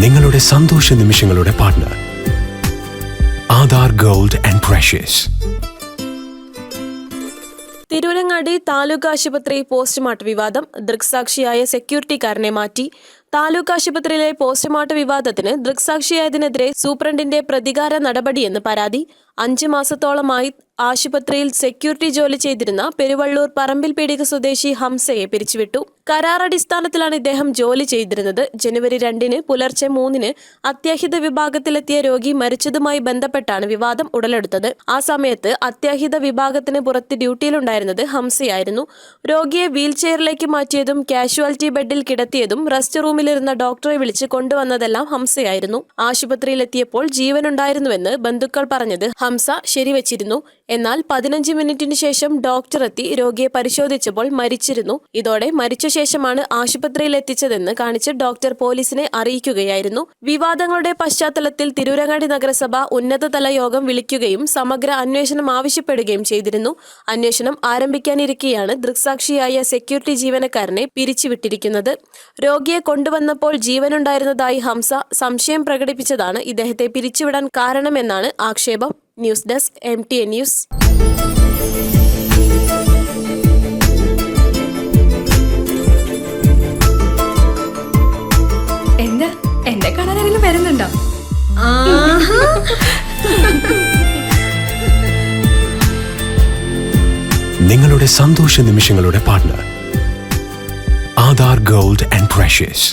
നിങ്ങളുടെ സന്തോഷ നിമിഷങ്ങളുടെ partner Aadhaar gold and precious Tirurangadi taluk ആശുപത്രി പോസ്റ്റ്മോർട്ടം വിവാദം ദൃക്സാക്ഷിയായ സെക്യൂരിറ്റിക്കാരനെ മാറ്റി. താലൂക്ക് ആശുപത്രിയിലെ പോസ്റ്റ്മോർട്ടം വിവാദത്തിന് ദൃക്സാക്ഷിയായതിനെതിരെ സൂപ്രണ്ടിന്റെ പ്രതികാര നടപടിയെന്ന് പരാതി. അഞ്ച് മാസത്തോളമായി ആശുപത്രിയിൽ സെക്യൂരിറ്റി ജോലി ചെയ്തിരുന്ന പെരുവള്ളൂർ പറമ്പിൽ പീടിക സ്വദേശി ഹംസയെ പിരിച്ചുവിട്ടു. കരാർ അടിസ്ഥാനത്തിലാണ് ഇദ്ദേഹം ജോലി ചെയ്തിരുന്നത്. ജനുവരി രണ്ടിന് പുലർച്ചെ മൂന്നിന് അത്യാഹിത വിഭാഗത്തിലെത്തിയ രോഗി മരിച്ചതുമായി ബന്ധപ്പെട്ടാണ് വിവാദം ഉടലെടുത്തത്. ആ സമയത്ത് അത്യാഹിത വിഭാഗത്തിന് പുറത്ത് ഡ്യൂട്ടിയിലുണ്ടായിരുന്നത് ഹംസയായിരുന്നു. രോഗിയെ വീൽചെയറിലേക്ക് മാറ്റിയതും കാഷ്വാലിറ്റി ബെഡിൽ കിടത്തിയതും റെസ്റ്റ് റൂമിലിരുന്ന ഡോക്ടറെ വിളിച്ച് കൊണ്ടുവന്നതെല്ലാം ഹംസയായിരുന്നു. ആശുപത്രിയിലെത്തിയപ്പോൾ ജീവനുണ്ടായിരുന്നുവെന്ന് ബന്ധുക്കൾ പറഞ്ഞത് ഹംസ ശരിവച്ചിരുന്നു. എന്നാൽ പതിനഞ്ച് മിനിറ്റിന് ശേഷം ഡോക്ടർ എത്തി രോഗിയെ പരിശോധിച്ചപ്പോൾ മരിച്ചിരുന്നു. ഇതോടെ മരിച്ച ശേഷമാണ് ആശുപത്രിയിൽ എത്തിച്ചതെന്ന് കാണിച്ച് ഡോക്ടർ പോലീസിനെ അറിയിക്കുകയായിരുന്നു. വിവാദങ്ങളുടെ പശ്ചാത്തലത്തിൽ തിരൂരങ്ങാടി നഗരസഭ ഉന്നതതല യോഗം വിളിക്കുകയും സമഗ്ര അന്വേഷണം ആവശ്യപ്പെടുകയും ചെയ്തിരുന്നു. അന്വേഷണം ആരംഭിക്കാനിരിക്കെയാണ് ദൃക്സാക്ഷിയായ സെക്യൂരിറ്റി ജീവനക്കാരനെ പിരിച്ചുവിട്ടിരിക്കുന്നത്. രോഗിയെ കൊണ്ടുവന്നപ്പോൾ ജീവനുണ്ടായിരുന്നതായി ഹംസ സംശയം പ്രകടിപ്പിച്ചതാണ് ഇദ്ദേഹത്തെ പിരിച്ചുവിടാൻ കാരണമെന്നാണ് ആക്ഷേപം. News desk M T A news. ആരെങ്കിലും വരുന്നുണ്ടോ? നിങ്ങളുടെ സന്തോഷ നിമിഷങ്ങളുടെ partner Aadhaar gold and precious.